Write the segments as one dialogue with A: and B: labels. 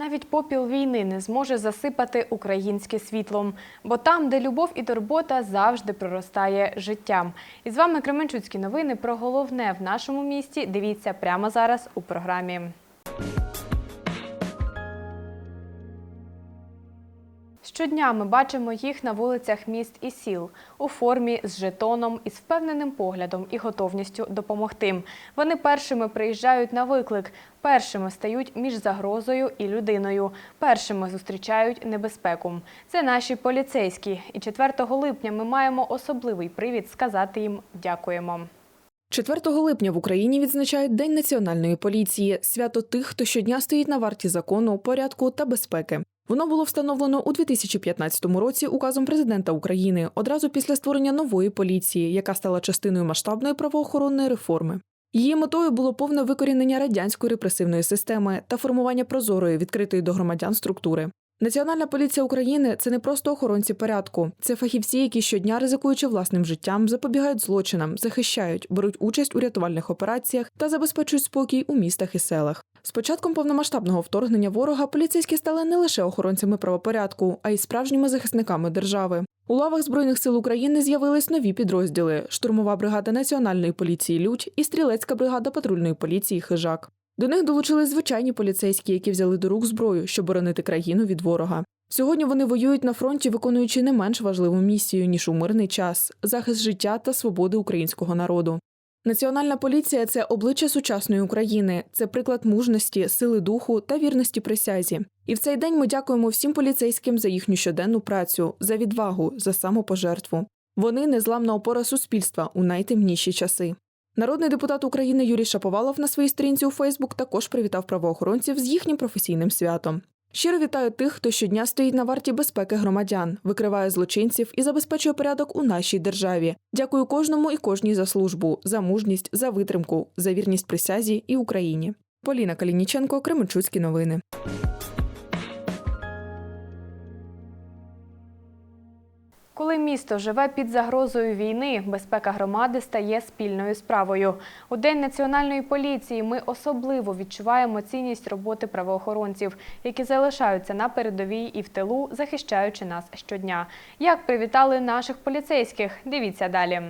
A: Навіть попіл війни не зможе засипати українське світлом, бо там, де любов і турбота, завжди проростає життям. І з вами Кременчуцькі новини про головне в нашому місті. Дивіться прямо зараз у програмі. Щодня ми бачимо їх на вулицях міст і сіл у формі з жетоном із впевненим поглядом і готовністю допомогти. Вони першими приїжджають на виклик, першими стають між загрозою і людиною, першими зустрічають небезпеку. Це наші поліцейські. І 4 липня ми маємо особливий привід сказати їм дякуємо.
B: 4 липня в Україні відзначають День національної поліції свято тих, хто щодня стоїть на варті закону, порядку та безпеки. Воно було встановлено у 2015 році указом президента України одразу після створення нової поліції, яка стала частиною масштабної правоохоронної реформи. Її метою було повне викорінення радянської репресивної системи та формування прозорої, відкритої до громадян структури. Національна поліція України це не просто охоронці порядку, це фахівці, які щодня, ризикуючи власним життям, запобігають злочинам, захищають, беруть участь у рятувальних операціях та забезпечують спокій у містах і селах. З початком повномасштабного вторгнення ворога поліцейські стали не лише охоронцями правопорядку, а й справжніми захисниками держави. У лавах збройних сил України з'явились нові підрозділи: штурмова бригада національної поліції Лють і стрілецька бригада патрульної поліції Хижак. До них долучились звичайні поліцейські, які взяли до рук зброю, щоб боронити країну від ворога. Сьогодні вони воюють на фронті, виконуючи не менш важливу місію ніж у мирний час захист життя та свободи українського народу. Національна поліція це обличчя сучасної України, це приклад мужності, сили духу та вірності присязі. І в цей день ми дякуємо всім поліцейським за їхню щоденну працю, за відвагу, за самопожертву. Вони незламна опора суспільства у найтемніші часи. Народний депутат України Юрій Шаповалов на своїй сторінці у Фейсбук також привітав правоохоронців з їхнім професійним святом. Щиро вітаю тих, хто щодня стоїть на варті безпеки громадян, викриває злочинців і забезпечує порядок у нашій державі. Дякую кожному і кожній за службу, за мужність, за витримку, за вірність присязі і Україні. Поліна Калініченко, Кременчуцькі новини.
A: Коли місто живе під загрозою війни, безпека громади стає спільною справою. У День національної поліції ми особливо відчуваємо цінність роботи правоохоронців, які залишаються на передовій і в тилу, захищаючи нас щодня. Як привітали наших поліцейських? Дивіться далі.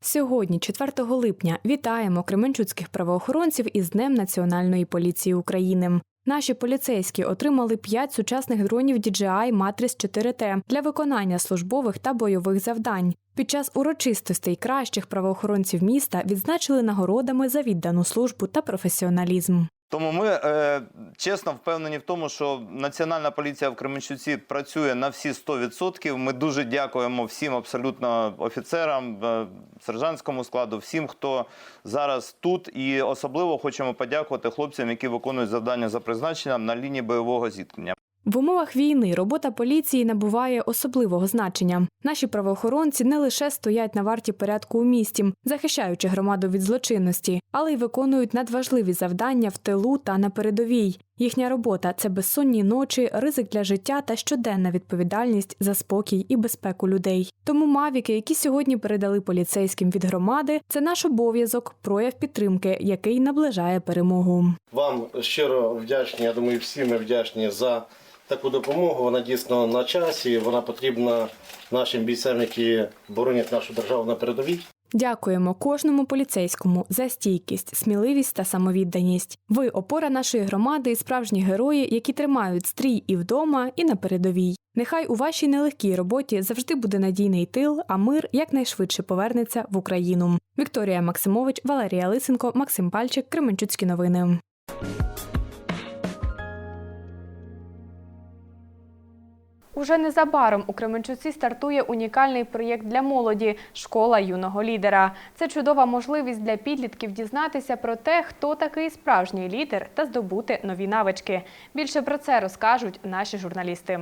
A: Сьогодні, 4 липня, вітаємо кременчуцьких правоохоронців із Днем Національної поліції України. Наші поліцейські отримали 5 сучасних дронів DJI Matrix 4T для виконання службових та бойових завдань. Під час урочистостей кращих правоохоронців міста відзначили нагородами за віддану службу та професіоналізм.
C: Тому ми е, чесно впевнені в тому, що Національна поліція в Кременчуці працює на всі 100%. Ми дуже дякуємо всім абсолютно офіцерам, е, сержантському складу, всім, хто зараз тут. І особливо хочемо подякувати хлопцям, які виконують завдання за призначенням на лінії бойового зіткнення.
A: В умовах війни робота поліції набуває особливого значення. Наші правоохоронці не лише стоять на варті порядку у місті, захищаючи громаду від злочинності, але й виконують надважливі завдання в тилу та на передовій. Їхня робота це безсонні ночі, ризик для життя та щоденна відповідальність за спокій і безпеку людей. Тому мавіки, які сьогодні передали поліцейським від громади, це наш обов'язок, прояв підтримки, який наближає перемогу.
D: Вам щиро вдячні. Я думаю, всі ми вдячні за таку допомогу. Вона дійсно на часі. Вона потрібна нашим бійцям, які боронять нашу державу на передовій.
A: Дякуємо кожному поліцейському за стійкість, сміливість та самовідданість. Ви опора нашої громади справжні герої, які тримають стрій і вдома, і на передовій. Нехай у вашій нелегкій роботі завжди буде надійний тил, а мир якнайшвидше повернеться в Україну. Вікторія Максимович, Валерія Лисенко, Максим Пальчик, Кременчуцькі новини. Уже незабаром у Кременчуці стартує унікальний проєкт для молоді Школа юного лідера. Це чудова можливість для підлітків дізнатися про те, хто такий справжній лідер та здобути нові навички. Більше про це розкажуть наші журналісти.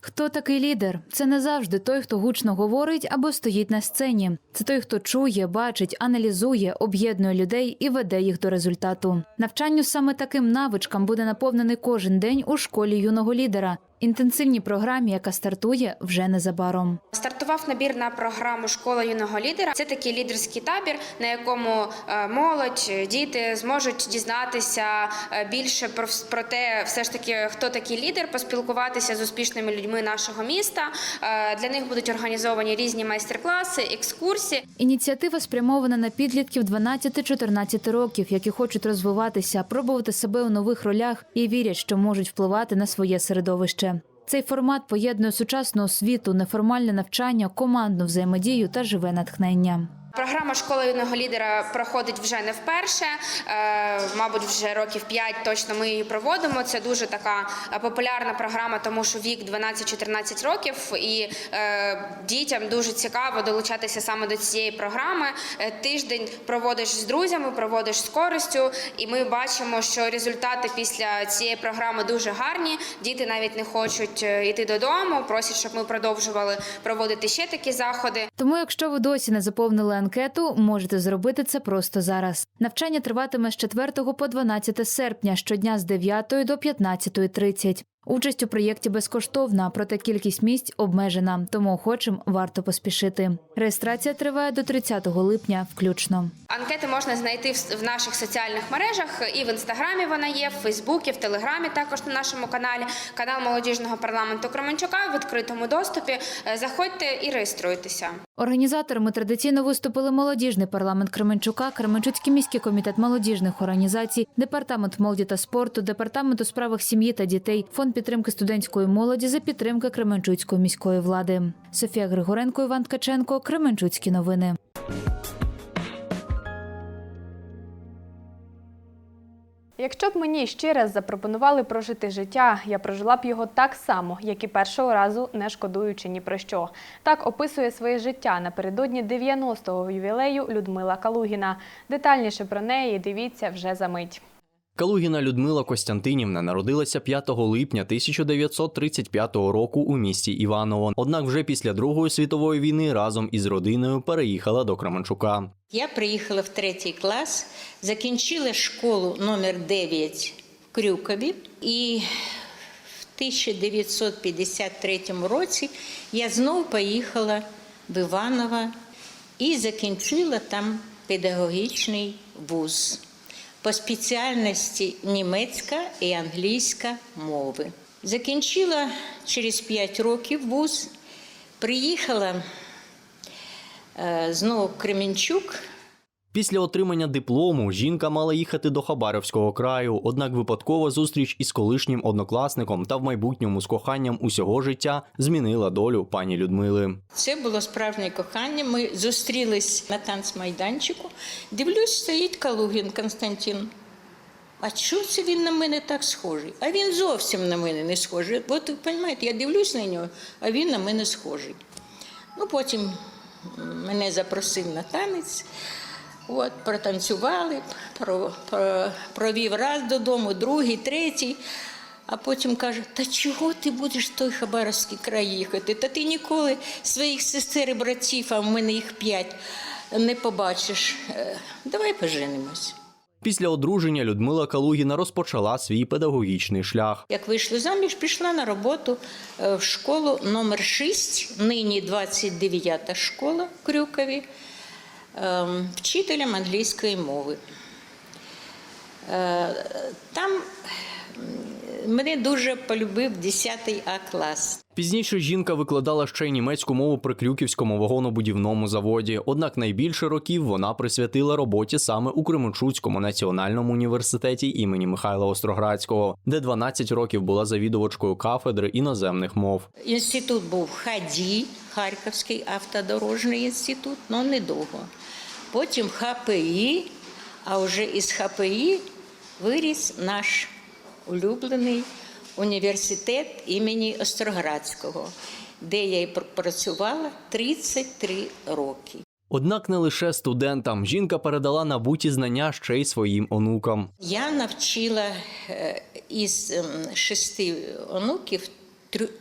E: Хто такий лідер? Це не завжди той, хто гучно говорить або стоїть на сцені. Це той, хто чує, бачить, аналізує, об'єднує людей і веде їх до результату. Навчанню саме таким навичкам буде наповнений кожен день у школі юного лідера. Інтенсивній програмі, яка стартує вже незабаром.
F: Стартував набір на програму Школа юного лідера. Це такий лідерський табір, на якому е, молодь, е, діти зможуть дізнатися е, більше про, те, все ж таки, хто такий лідер, поспілкуватися з успішними людьми нашого міста. Для них будуть організовані різні майстер-класи, екскурсії.
E: Ініціатива спрямована на підлітків 12-14 років, які хочуть розвиватися, пробувати себе у нових ролях і вірять, що можуть впливати на своє середовище. Цей формат поєднує сучасну освіту, неформальне навчання, командну взаємодію та живе натхнення.
F: Програма Школа юного лідера проходить вже не вперше. Е, Мабуть, вже років 5 точно ми її проводимо. Це дуже така е, популярна програма, тому що вік 12-14 років, і е, дітям дуже цікаво долучатися саме до цієї програми. Тиждень проводиш з друзями, проводиш з користю, і ми бачимо, що результати після цієї програми дуже гарні. Діти навіть не хочуть йти додому, просять, щоб ми продовжували проводити ще такі заходи.
E: Тому, якщо ви досі не заповнили анкету, можете зробити це просто зараз. Навчання триватиме з 4 по 12 серпня щодня з 9 до 15.30. Участь у проєкті безкоштовна, проте кількість місць обмежена, тому охочим варто поспішити. Реєстрація триває до 30 липня включно.
F: Анкети можна знайти в наших соціальних мережах. І в інстаграмі вона є, в Фейсбуці, в Телеграмі також на нашому каналі. Канал молодіжного парламенту Кременчука в відкритому доступі. Е, Заходьте і реєструйтеся.
E: Організаторами традиційно виступили молодіжний парламент Кременчука, Кременчуцький міський комітет молодіжних організацій, департамент молоді та спорту, департамент у справах сім'ї та дітей, фонд підтримки студентської молоді за підтримки Кременчуцької міської влади. Софія Григоренко, Іван Ткаченко, Кременчуцькі новини.
A: Якщо б мені ще раз запропонували прожити життя, я прожила б його так само, як і першого разу, не шкодуючи ні про що. Так описує своє життя напередодні 90-го ювілею Людмила Калугіна. Детальніше про неї дивіться вже за мить.
G: Калугіна Людмила Костянтинівна народилася 5 липня 1935 року у місті Іваново. Однак вже після Другої світової війни разом із родиною переїхала до Кременчука.
H: Я приїхала в третій клас, закінчила школу номер 9 в Крюкові і в 1953 році я знову поїхала в Іваново і закінчила там педагогічний вуз по спеціальності німецька і англійська мови. Закінчила через 5 років вуз, приїхала е, знову Кременчук.
G: Після отримання диплому жінка мала їхати до Хабаровського краю, однак випадкова зустріч із колишнім однокласником та в майбутньому з коханням усього життя змінила долю пані Людмили.
H: Це було справжнє кохання. Ми зустрілись на танцмайданчику. Дивлюсь, стоїть Калугін Константин. А чого це він на мене так схожий? А він зовсім на мене не схожий. От ви розумієте, я дивлюсь на нього, а він на мене схожий. Ну, потім мене запросив на танець. От, протанцювали, про, про, провів раз додому, другий, третій. А потім каже: Та чого ти будеш в той Хабаровський край їхати? Та ти ніколи своїх сестер і братів, а в мене їх п'ять, не побачиш. Е, Давай поженимось.
G: Після одруження Людмила Калугіна розпочала свій педагогічний шлях.
H: Як вийшли заміж, пішла на роботу е, в школу номер 6, нині 29 школа в Крюкові, вчителем англійської мови. Е, Там мене дуже полюбив 10 А клас.
G: Пізніше жінка викладала ще й німецьку мову при Крюківському вагонобудівному заводі. Однак найбільше років вона присвятила роботі саме у Кременчуцькому національному університеті імені Михайла Остроградського, де 12 років була завідувачкою кафедри іноземних мов.
H: Інститут був ХАДІ, Харківський автодорожний інститут, але недовго. Потім ХПІ, а вже із ХПІ виріс наш улюблений університет імені Остроградського, де я і працювала 33 роки.
G: Однак не лише студентам жінка передала набуті знання ще й своїм онукам.
H: Я навчила е, із ем, шести онуків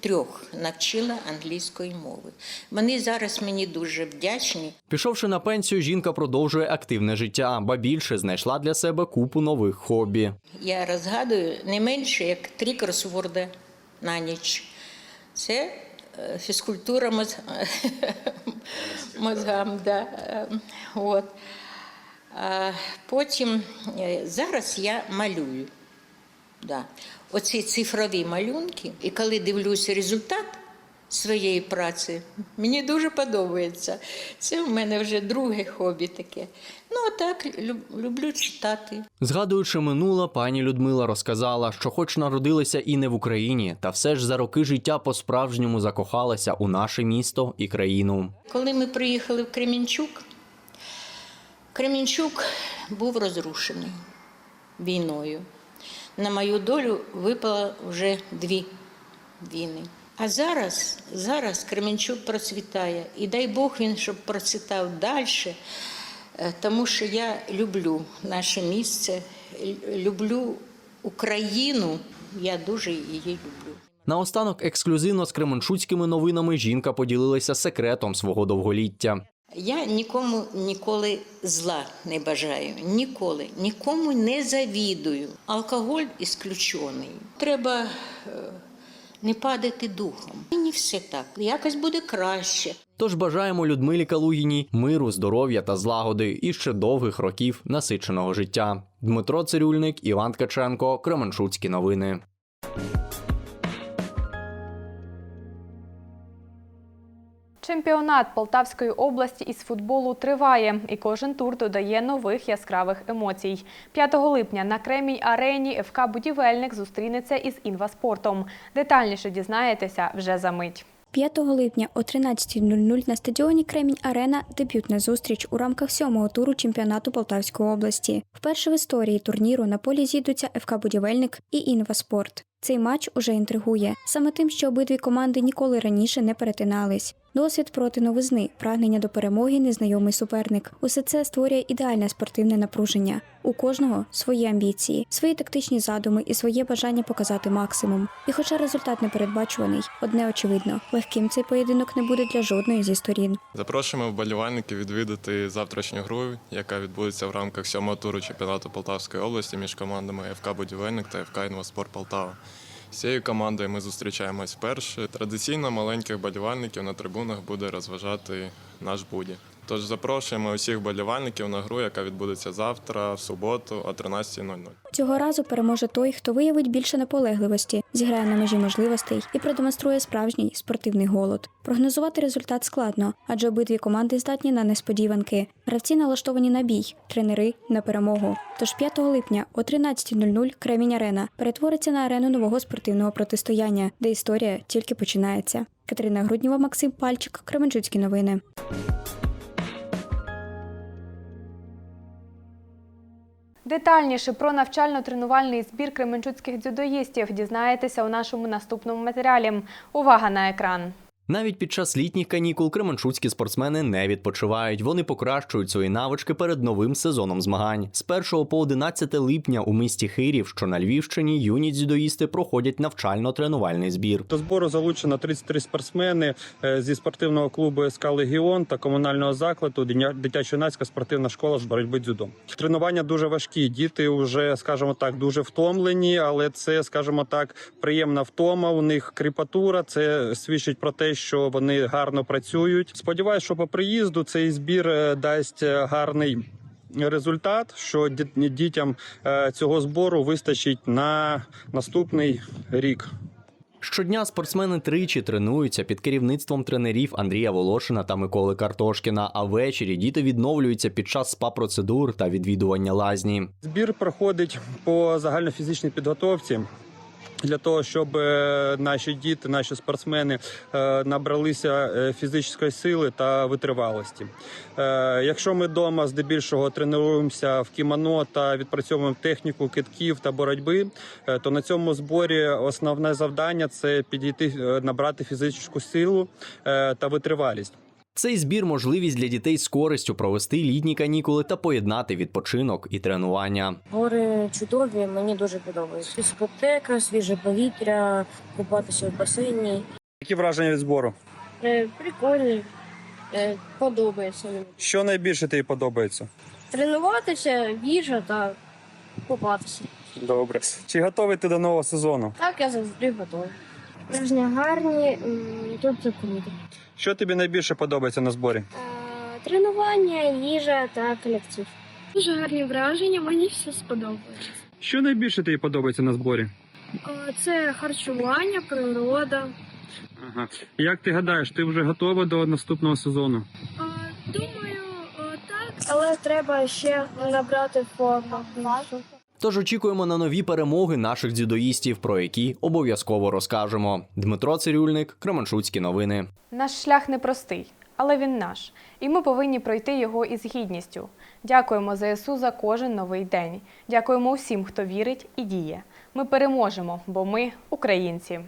H: трьох навчила англійської мови. Вони зараз мені дуже вдячні.
G: Пішовши на пенсію, жінка продовжує активне життя, ба більше знайшла для себе купу нових хобі.
H: Я розгадую не менше як три кросворди на ніч. Це е, фізкультура моз... мозгам. Да. е, От. А потім е, зараз я малюю. Да. Оці цифрові малюнки, і коли дивлюся результат своєї праці, мені дуже подобається. Це в мене вже друге хобі таке. Ну, а так люблю читати.
G: Згадуючи минуле, пані Людмила розказала, що, хоч народилася і не в Україні, та все ж за роки життя по-справжньому закохалася у наше місто і країну.
H: Коли ми приїхали в Кремінчук, Кремінчук був розрушений війною. На мою долю випало вже дві війни. А зараз, зараз Кременчук процвітає. І дай Бог він, щоб процвітав далі, тому що я люблю наше місце, люблю Україну, я дуже її люблю.
G: Наостанок ексклюзивно з кременчуцькими новинами жінка поділилася секретом свого довголіття.
H: Я нікому ніколи зла не бажаю, ніколи, нікому не завідую. Алкоголь ісключений. Треба е, не падати духом. Мені все так, якось буде краще.
G: Тож бажаємо Людмилі Калугіній миру, здоров'я та злагоди і ще довгих років насиченого життя. Дмитро Цирюльник, Іван Ткаченко, Кременчуцькі новини.
A: Чемпіонат Полтавської області із футболу триває, і кожен тур додає нових яскравих емоцій. 5 липня на Кремінь арені ФК Будівельник зустрінеться із інваспортом. Детальніше дізнаєтеся вже за мить.
I: 5 липня о 13.00 на стадіоні Кремінь Арена дебютна зустріч у рамках сьомого туру чемпіонату Полтавської області. Вперше в історії турніру на полі зійдуться ФК Будівельник і Інваспорт. Цей матч уже інтригує саме тим, що обидві команди ніколи раніше не перетинались. Досвід проти новизни, прагнення до перемоги, незнайомий суперник. Усе це створює ідеальне спортивне напруження. У кожного свої амбіції, свої тактичні задуми і своє бажання показати максимум. І хоча результат непередбачуваний, одне очевидно, легким цей поєдинок не буде для жодної зі сторін.
J: Запрошуємо вболівальників відвідати завтрашню гру, яка відбудеться в рамках сьомого туру чемпіонату Полтавської області між командами ФК Будівельник та ФК Інваспорт Полтава. З цією командою ми зустрічаємось вперше. Традиційно маленьких болівальників на трибунах буде розважати наш буді. Тож запрошуємо усіх вболівальників на гру, яка відбудеться завтра, в суботу о 13.00.
I: Цього разу переможе той, хто виявить більше наполегливості, зіграє на межі можливостей і продемонструє справжній спортивний голод. Прогнозувати результат складно, адже обидві команди здатні на несподіванки. Гравці налаштовані на бій, тренери на перемогу. Тож 5 липня о 13.00 Кремінь Арена перетвориться на арену нового спортивного протистояння, де історія тільки починається. Катерина Груднєва, Максим Пальчик, Кременчуцькі новини.
A: Детальніше про навчально-тренувальний збір кременчуцьких дзюдоїстів дізнаєтеся у нашому наступному матеріалі. Увага на екран!
G: Навіть під час літніх канікул кременчуцькі спортсмени не відпочивають. Вони покращують свої навички перед новим сезоном змагань. З 1 по 11 липня у місті Хирів, що на Львівщині, юні дзюдоїсти проходять навчально-тренувальний збір.
K: До збору залучено 33 спортсмени е, зі спортивного клубу СК Легіон та комунального закладу дитячо-юнацька спортивна школа з боротьби дзюдо. Тренування дуже важкі. Діти вже, скажімо так, дуже втомлені, але це, скажімо так, приємна втома. У них кріпатура. Це свідчить про те, що вони гарно працюють. Сподіваюсь, що по приїзду цей збір е, дасть е, гарний. Результат, що ді- дітям е, цього збору вистачить на наступний рік.
G: Щодня спортсмени тричі тренуються під керівництвом тренерів Андрія Волошина та Миколи Картошкіна. А ввечері діти відновлюються під час спа-процедур та відвідування лазні.
K: Збір проходить по загальнофізичній підготовці. Для того щоб е, наші діти, наші спортсмени е, набралися е, фізичної сили та витривалості. Якщо ми вдома здебільшого тренуємося в кімоно та відпрацьовуємо техніку китків та боротьби, то на цьому зборі основне завдання це підійти набрати фізичну силу та витривалість.
G: Цей збір можливість для дітей з користю провести літні канікули та поєднати відпочинок і тренування.
L: Гори чудові, мені дуже подобається. Дискотека, свіже повітря, купатися в басейні.
K: Які враження від збору?
L: Е, прикольні, е, подобається. мені.
K: Що найбільше тобі подобається?
L: Тренуватися, їжа та купатися.
K: Добре. Чи готовий ти до нового сезону?
L: Так я завжди готовий. Враження гарні, тут це круто.
K: Що тобі найбільше подобається на зборі?
L: Тренування, їжа та колектив. Дуже гарні враження, мені все сподобалось.
K: Що найбільше тобі подобається на зборі?
L: Це харчування, природа.
K: Ага. Як ти гадаєш, ти вже готова до наступного сезону?
L: Думаю, так, але треба ще набрати форму.
G: Тож очікуємо на нові перемоги наших дзюдоїстів, про які обов'язково розкажемо. Дмитро Цирюльник, Кременчуцькі новини.
A: Наш шлях непростий, але він наш, і ми повинні пройти його із гідністю. Дякуємо ЗСУ за кожен новий день. Дякуємо усім, хто вірить і діє. Ми переможемо, бо ми українці.